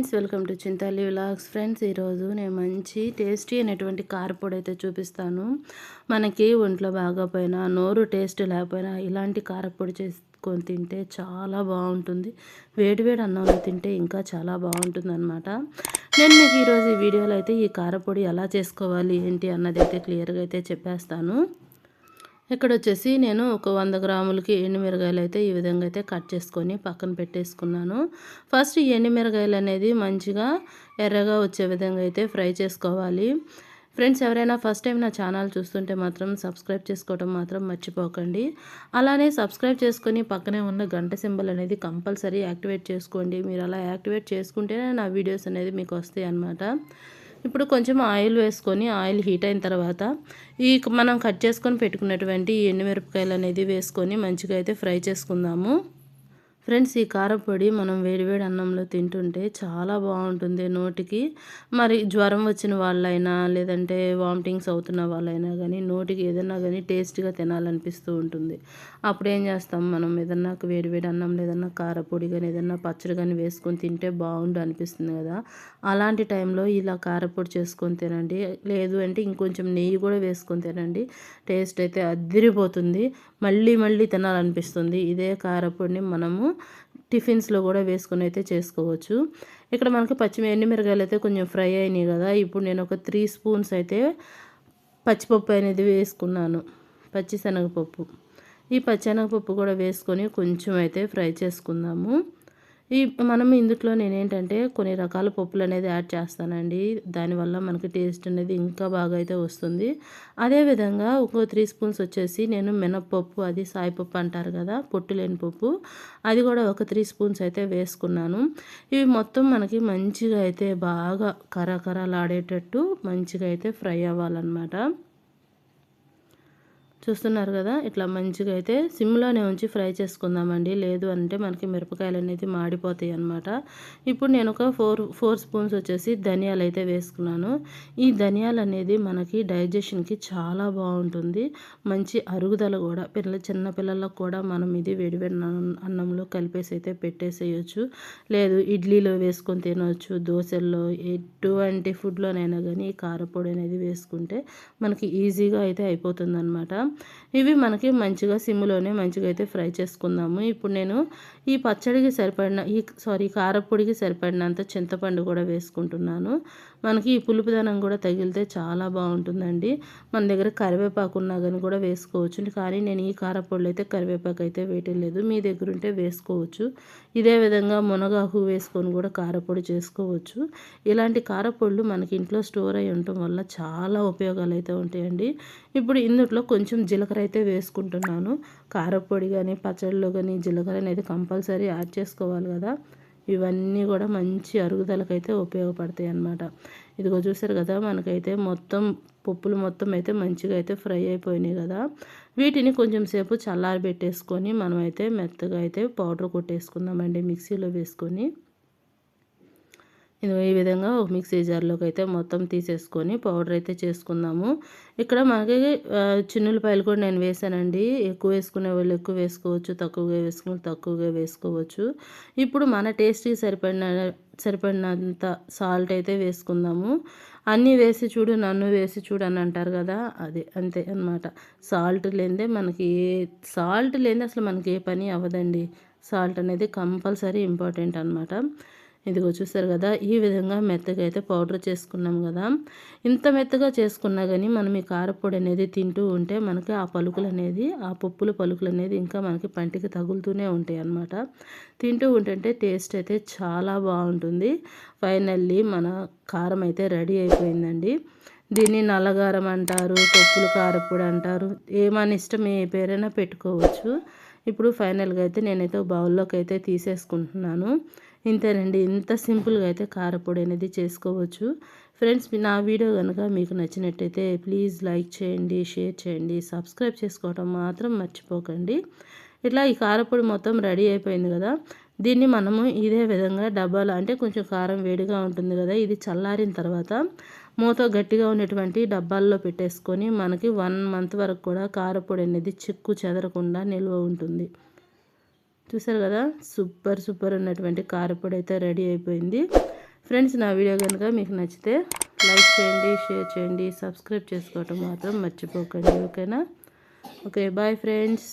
Friends welcome to Chintali vlogs. Friends ఈరోజు నేను మంచి టేస్టీ అయినటువంటి కారపొడి అయితే చూపిస్తాను. మనకి ఒంట్లో బాగోపోయినా నోరు టేస్ట్ లేకపోయినా ఇలాంటి కారపొడి చేసుకొని తింటే చాలా బాగుంటుంది. వేడివేడి అన్నంలో తింటే ఇంకా చాలా బాగుంటుంది అనమాట నేను మీకు ఈరోజు ఈ వీడియోలో అయితే ఈ కారపొడి ఎలా చేసుకోవాలి ఏంటి అన్నది అయితే క్లియర్గా అయితే చెప్పేస్తాను. ఇక్కడ వచ్చేసి నేను ఒక వంద గ్రాములకి ఎండుమిరగాయలు అయితే ఈ విధంగా అయితే కట్ చేసుకొని పక్కన పెట్టేసుకున్నాను. ఫస్ట్ ఈ ఎండుమిరగాయలు అనేది మంచిగా ఎర్రగా వచ్చే విధంగా అయితే ఫ్రై చేసుకోవాలి. ఫ్రెండ్స్ ఎవరైనా ఫస్ట్ టైం నా ఛానల్ చూస్తుంటే మాత్రం సబ్స్క్రైబ్ చేసుకోవడం మాత్రం మర్చిపోకండి. అలానే సబ్స్క్రైబ్ చేసుకొని పక్కనే ఉన్న గంట సింబల్ అనేది కంపల్సరీ యాక్టివేట్ చేసుకోండి. మీరు అలా యాక్టివేట్ చేసుకుంటేనే నా వీడియోస్ అనేది మీకు వస్తాయి అన్నమాట ఇప్పుడు కొంచెం ఆయిల్ వేసుకొని ఆయిల్ హీట్ అయిన తర్వాత ఈ మనం కట్ చేసుకొని పెట్టుకున్నటువంటి ఎండుమిరపకాయలు అనేది వేసుకొని మంచిగా అయితే ఫ్రై చేసుకుందాము. ఫ్రెండ్స్ ఈ కారపొడి మనం వేడివేడి అన్నంలో తింటుంటే చాలా బాగుంటుంది నోటికి. మరి జ్వరం వచ్చిన వాళ్ళైనా లేదంటే వామిటింగ్స్ అవుతున్న వాళ్ళైనా కానీ నోటికి ఏదైనా కానీ టేస్ట్గా తినాలనిపిస్తూ ఉంటుంది. అప్పుడు ఏం చేస్తాం మనం? ఏదన్నా వేడివేడి అన్నం లేదన్నా కారపొడి కానీ ఏదన్నా పచ్చడి కానీ వేసుకొని తింటే బాగుండు అనిపిస్తుంది కదా. అలాంటి టైంలో ఇలా కారపొడి చేసుకొని తినండి. లేదు అంటే ఇంకొంచెం నెయ్యి కూడా వేసుకొని తినండి. టేస్ట్ అయితే అద్దిరిపోతుంది మళ్ళీ మళ్ళీ తినాలనిపిస్తుంది. ఇదే కారపొడిని మనము టిఫిన్స్లో కూడా వేసుకొని అయితే చేసుకోవచ్చు. ఇక్కడ మనకి పచ్చి ఎండుమిరగాయలు అయితే కొంచెం ఫ్రై అయినాయి కదా. ఇప్పుడు నేను ఒక త్రీ స్పూన్స్ అయితే పచ్చిపప్పు అనేది వేసుకున్నాను. పచ్చిశనగపప్పు. ఈ పచ్చెనగపప్పు కూడా వేసుకొని కొంచెం అయితే ఫ్రై చేసుకుందాము. ఈ మనం ఇందులో నేనేంటంటే కొన్ని రకాల పప్పులు అనేది యాడ్ చేస్తానండి. దానివల్ల మనకి టేస్ట్ అనేది ఇంకా బాగా అయితే వస్తుంది. అదేవిధంగా ఇంకో త్రీ స్పూన్స్ వచ్చేసి నేను మినప్పప్పు అది సాయిపప్పు అంటారు కదా పొట్టు లేని పప్పు. అది కూడా ఒక త్రీ స్పూన్స్ అయితే వేసుకున్నాను. ఇవి మొత్తం మనకి మంచిగా అయితే బాగా కరకరలాడేటట్టు మంచిగా అయితే ఫ్రై అవ్వాలన్నమాట. చూస్తున్నారు కదా ఇట్లా మంచిగా అయితే సిమ్లోనే ఉంచి ఫ్రై చేసుకుందామండి. లేదు అంటే మనకి మిరపకాయలు అనేది మాడిపోతాయి అనమాట ఇప్పుడు నేను ఒక ఫోర్ ఫోర్ స్పూన్స్ వచ్చేసి ధనియాలు అయితే వేసుకున్నాను. ఈ ధనియాలు అనేది మనకి డైజెషన్కి చాలా బాగుంటుంది. మంచి అరుగుదల కూడా పిల్లల చిన్న పిల్లలకు కూడా మనం ఇది వేడివేడి అన్నంలో కలిపేసి అయితే పెట్టేసేయచ్చు. లేదు ఇడ్లీలో వేసుకొని తినవచ్చు దోశల్లో ఎటువంటి ఫుడ్లోనైనా కానీ కారపొడి అనేది వేసుకుంటే మనకి ఈజీగా అయితే అయిపోతుంది అనమాట ఇవి మనకి మంచిగా సిమ్లోనే మంచిగా అయితే ఫ్రై చేసుకుందాము. ఇప్పుడు నేను ఈ పచ్చడికి సరిపడిన ఈ సారీ కారపొడికి సరిపడినంత చింతపండు కూడా వేసుకుంటున్నాను. మనకి ఈ పులుపుదనం కూడా తగిలితే చాలా బాగుంటుందండి. మన దగ్గర కరివేపాకు ఉన్నా కానీ కూడా వేసుకోవచ్చు. కానీ నేను ఈ కారపొడులు అయితే కరివేపాకు అయితే వేయట్లేదు మీ దగ్గర ఉంటే వేసుకోవచ్చు. ఇదే విధంగా మునగాకు వేసుకొని కూడా కారపొడి చేసుకోవచ్చు. ఇలాంటి కారపొడులు మనకి ఇంట్లో స్టోర్ అయి ఉండటం వల్ల చాలా ఉపయోగాలు అయితే ఉంటాయండి. ఇప్పుడు ఇందులో కొంచెం జీలకర్ర అయితే వేసుకుంటున్నాను. కారపొడి కానీ పచ్చడిలో కానీ జీలకర్ర అనేది కంపల్సరీ యాడ్ చేసుకోవాలి కదా. ఇవన్నీ కూడా మంచి అరుగుదలకైతే ఉపయోగపడతాయి అన్నమాట ఇదిగో చూసారు కదా మనకైతే మొత్తం పప్పులు మొత్తం అయితే మంచిగా అయితే ఫ్రై అయిపోయినాయి కదా. వీటిని కొంచెం సేపు చల్లారి పెట్టేసుకొని మనమైతే మెత్తగా అయితే పౌడర్ కొట్టేసుకుందామండి మిక్సీలో వేసుకొని. ఇది ఈ విధంగా ఒక మిక్సీ జార్లోకి అయితే మొత్తం తీసేసుకొని పౌడర్ అయితే చేసుకుందాము. ఇక్కడ మనకి చిన్నులపాయలు కూడా నేను వేసానండి. ఎక్కువ వేసుకునే వాళ్ళు ఎక్కువ వేసుకోవచ్చు తక్కువగా వేసుకుని తక్కువగా వేసుకోవచ్చు. ఇప్పుడు మన టేస్ట్కి సరిపడిన సరిపడినంత సాల్ట్ అయితే వేసుకుందాము. అన్నీ వేసి చూడు నన్ను వేసి చూడు అని అంటారు కదా అదే అంతే అనమాట సాల్ట్ లేదే మనకి ఏ సాల్ట్ లేదే అసలు మనకి ఏ పని అవ్వదండి. సాల్ట్ అనేది కంపల్సరీ ఇంపార్టెంట్ అనమాట ఇదిగో చూసారు కదా ఈ విధంగా మెత్తగా అయితే పౌడర్ చేసుకున్నాం కదా. ఇంత మెత్తగా చేసుకున్నా కానీ మనం ఈ కారపొడి అనేది తింటూ ఉంటే మనకి ఆ పలుకులు అనేది ఆ పప్పుల పలుకులు అనేది ఇంకా మనకి పంటికి తగులుతూనే ఉంటాయి అన్నమాట. తింటూ ఉంటుంటే టేస్ట్ అయితే చాలా బాగుంటుంది. ఫైనల్లీ మన కారం అయితే రెడీ అయిపోయిందండి. దీన్ని నల్లగారం అంటారు పప్పులు కారపొడి అంటారు ఏమని ఇష్టం ఏ పేరైనా పెట్టుకోవచ్చు. ఇప్పుడు ఫైనల్గా అయితే నేనైతే బౌల్లోకి అయితే తీసేసుకుంటున్నాను. ఇంతేనండి. ఇంత సింపుల్గా అయితే కారపొడి అనేది చేసుకోవచ్చు. ఫ్రెండ్స్ నా వీడియో కనుక మీకు నచ్చినట్టయితే ప్లీజ్ లైక్ చేయండి షేర్ చేయండి సబ్స్క్రైబ్ చేసుకోవటం మాత్రం మర్చిపోకండి. ఇట్లా ఈ కారపొడి మొత్తం రెడీ అయిపోయింది కదా. దీన్ని మనము ఇదే విధంగా డబ్బాలో అంటే కొంచెం కారం వేడిగా ఉంటుంది కదా ఇది చల్లారిన తర్వాత మూత గట్టిగా ఉన్నటువంటి డబ్బాల్లో పెట్టేసుకొని మనకి వన్ మంత్ వరకు కూడా కారపొడి అనేది చిక్కు చెదరకుండా నిల్వ ఉంటుంది. చూసారు కదా? సూపర్ సూపర్ ఉన్నటువంటి కారపొడి అయితే రెడీ అయిపోయింది. ఫ్రెండ్స్ నా వీడియో కనుక మీకు నచ్చితే లైక్ చేయండి షేర్ చేయండి సబ్స్క్రైబ్ చేసుకోవటం మాత్రం మర్చిపోకండి ఓకేనా? Okay bye friends.